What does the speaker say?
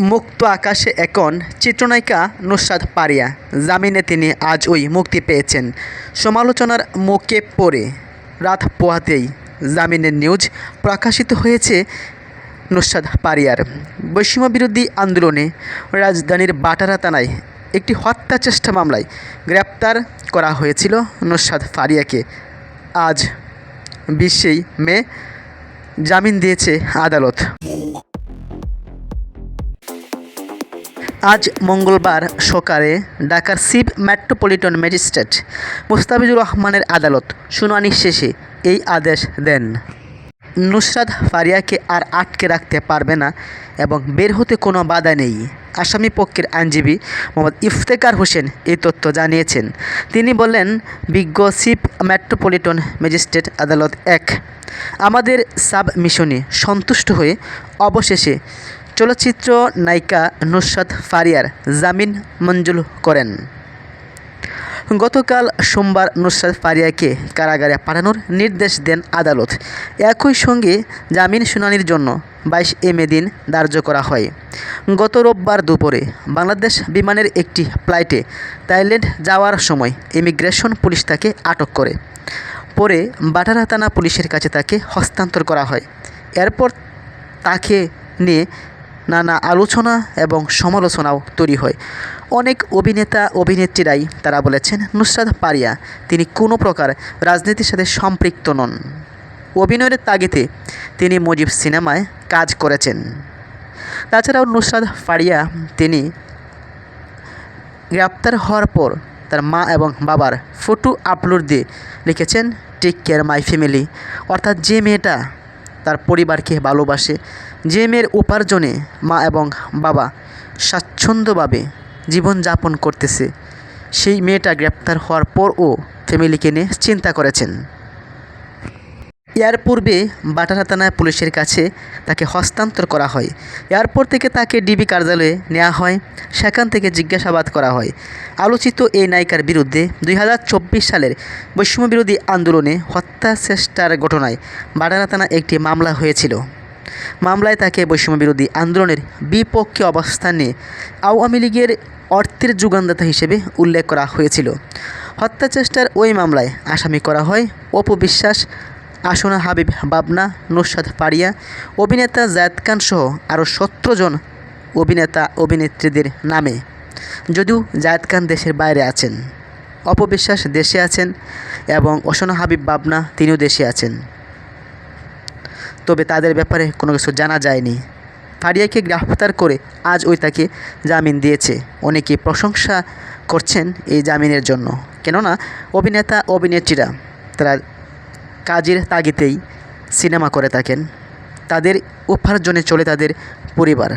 মুক্ত আকাশে এখন চিত্রনায়িকা নুসরাত পারিয়া। জামিনে তিনি আজ ওই মুক্তি পেয়েছেন। সমালোচনার মুখে পড়ে রাত পোহাতেই জামিনের নিউজ প্রকাশিত হয়েছে নুসরাত পারিয়ার। বৈষম্য বিরোধী আন্দোলনে রাজধানীর বাটারা থানায় একটি হত্যা চেষ্টা মামলায় গ্রেপ্তার করা হয়েছিল নুসরাত ফারিয়াকে আজ বিশেই মে জামিন দিয়েছে আদালত। আজ মঙ্গলবার সকালে ঢাকার চিফ মেট্রোপলিটন ম্যাজিস্ট্রেট মুস্তাফিজুর রহমানের আদালত শুনানি শেষে এই আদেশ দেন। নুসরাত ফারিয়াকে আর আটকে রাখতে পারবে না এবং বের হতে কোনো বাধা নেই। আসামি পক্ষের আইনজীবী মোহাম্মদ ইফতেকার হোসেন এই তথ্য জানিয়েছেন। তিনি বলেন বিজ্ঞ চিফ মেট্রোপলিটন ম্যাজিস্ট্রেট আদালত এক। আমাদের সাবমিশনে সন্তুষ্ট হয়ে অবশেষে চলচ্চিত্র নায়িকা নুসরাত ফারিয়ার জামিন মঞ্জুর করেন। গতকাল সোমবার নুসরাত ফারিয়াকে কারাগারে পাঠানোর নির্দেশ দেন আদালত। একই সঙ্গে জামিন শুনানির জন্য বাইশ এ দিন ধার্য করা হয়। গত রোববার দুপুরে বাংলাদেশ বিমানের একটি ফ্লাইটে থাইল্যান্ড যাওয়ার সময় ইমিগ্রেশন পুলিশ তাকে আটক করে। পরে বাটারা থানা পুলিশের কাছে তাকে হস্তান্তর করা হয়। এরপর তাকে নিয়ে নানা আলোচনা এবং সমালোচনাও তৈরি হয়। অনেক অভিনেতা, অভিনেত্রীরাই তারা বলেছেন, নুসরাত পারিয়া, তিনি কোনো প্রকার রাজনীতির সাথে সম্পৃক্ত নন। অভিনয়ের তাগিদে তিনি মুজিব সিনেমায় কাজ করেছেন। তাছাড়াও নুসরাত ফারিয়া তিনি গ্রেপ্তার হওয়ার পর তার মা এবং বাবার ফটো আপলোড দিয়ে লিখেছেন টেক কেয়ার মাই ফ্যামিলি অর্থাৎ যে মেয়েটা তার পরিবারকে ভালোবাসে যে মেয়ের উপার্জনে মা এবং বাবা স্বাচ্ছন্দ্যভাবে জীবনযাপন করতেছে। সেই মেয়েটা গ্রেপ্তার হওয়ার পরও ফ্যামিলিকে নিয়ে চিন্তা করেছেন। এর পূর্বে বাটারা থানায় পুলিশের কাছে তাকে হস্তান্তর করা হয়। এয়ারপোর্ট থেকে তাকে ডিবি কার্যালয়ে নেওয়া হয়। সেখান থেকে জিজ্ঞাসাবাদ করা হয়। আলোচিত এই নায়িকার বিরুদ্ধে দুই হাজার চব্বিশ সালের বৈষম্যবিরোধী আন্দোলনে হত্যা চেষ্টার ঘটনায় বাটারা থানায় একটি মামলা হয়েছিল। মামলায় তাকে বৈষম্য বিরোধী আন্দোলনের বিপক্ষে অবস্থান আওয়ামী লীগের অর্থের যোগানদাতা হিসেবে উল্লেখ করা হয়েছিল। হত্যাচেষ্টার ওই মামলায় আসামি করা হয় অপু বিশ্বাস, আসনা হাবিব বাবনা নুসরাত পাড়িয়া অভিনেতা জায়দ খান সহ আরও সতেরো জন অভিনেতা অভিনেত্রীদের নামে। যদিও জায়দ খান দেশের বাইরে আছেন। অপবিশ্বাস দেশে আছেন এবং অসনা হাবিব বাবনা তিনিও দেশে আছেন। তবে তাদের ব্যাপারে কোনো কিছু জানা যায়নি। ফারিয়াকে গ্রেফতার করে আজ ওই তাকে জামিন দিয়েছে। অনেকে প্রশংসা করছেন এই জামিনের জন্য। কেননা, অভিনেতা, অভিনেত্রীরা তারা কাজের তাগিতেই সিনেমা করে থাকেন। তাদের উপার্জনে চলে তাদের পরিবার।